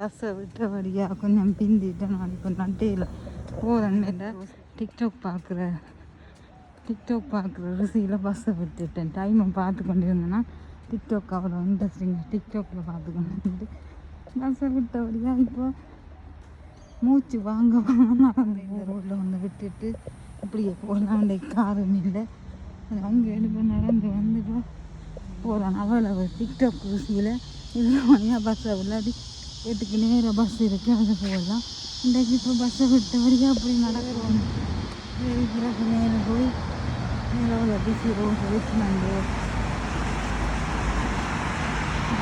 பஸ்ஸை விட்டபடியாக கொஞ்சம் பிந்திட்டேன் நான் இப்போ நட்டையில் போகிறேன் டிக்டாக் பார்க்குற டிக்டாக் பார்க்குற ருசியில் பஸ்ஸை விட்டுட்டேன். டைமை பார்த்து கொண்டு இருந்தேன்னா டிக்டாக் அவ்வளோ இன்ட்ரெஸ்டிங்காக டிக்டாக்கில் பார்த்து கொண்டு வந்துட்டு பஸ்ஸை விட்டபடியாக இப்போ மூச்சு வாங்க வாங்க நடந்து இந்த ரோட்டில் வந்து விட்டுட்டு இப்படியே போகலாம். காரும் இல்லை. அங்கே எடுப்பு நடந்து வந்துட்டு போகிறேன் அவ்வளவு டிக்டாக் ருசியில். இவ்வளோ மணியாக பஸ்ஸை விளையாடி வீட்டுக்கு நேராக பஸ் இருக்குது அது போகலாம். இன்றைக்கு இப்போ பஸ்ஸை விட்ட வரைக்கும் அப்படி நடக்கிறோம். பிறகு நேரம் போய் நேரம் உள்ள பிசி ரோடு ரிச்மண்டு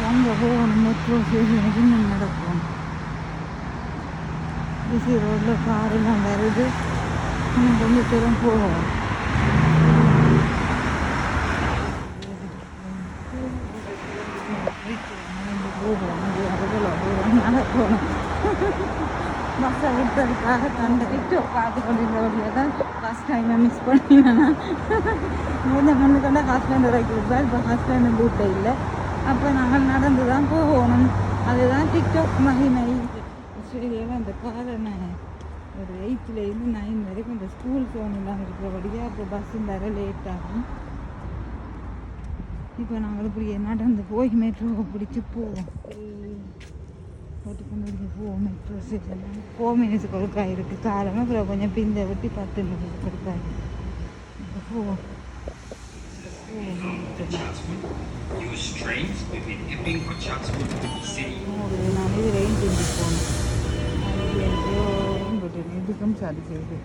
அங்கே போகணும் மெட்ரோ ஸ்டேஷனுக்கு இன்னும் நடக்கும். பிசி ரோட்டில் காரெல்லாம் வருது. இன்னும் கொஞ்சம் தூரம் போவோம் நடக்கணும் பஸ்ஸை விட்டதுக்காக தந்த டிக்டாக் பார்த்து வழியாக தான் ஃபஸ்ட் டைமை மிஸ் பண்ணினேன் மூணு மணி கொண்ட ஹஸ்பண்ட் வைக்கிறது இப்போ ஹஸ்பண்ட் வீட்டில் இல்லை அப்போ நாங்கள் நடந்து தான் போகணும் அதுதான் டிக்டாக் மகிமை ஆஸ்திரேலியாவில் அந்த காரணம் ஒரு எயித்துலேருந்து நைன் வரைக்கும் இந்த ஸ்கூல் போகணும் இருக்கிறபடியாக இப்போ பஸ்ஸு வர லேட் ஆகும் இப்போ நாங்கள் இப்படி நடந்து போய் மெட்ரோவை பிடிச்சி போவோம் ஓட்டுக்கொண்டு போவோம் மெட்ரோ ஸ்டேஷன் ஃபோர் மினிட்ஸ் கொடுக்கா இருக்குது காலமாக அப்புறம் கொஞ்சம் பிந்த விட்டு பத்து நிமிஷம் கொடுக்கா. இப்போ போவோம். Use trains ரெயின் செஞ்சு போகணும். அது இதுக்கும் சரி செய்து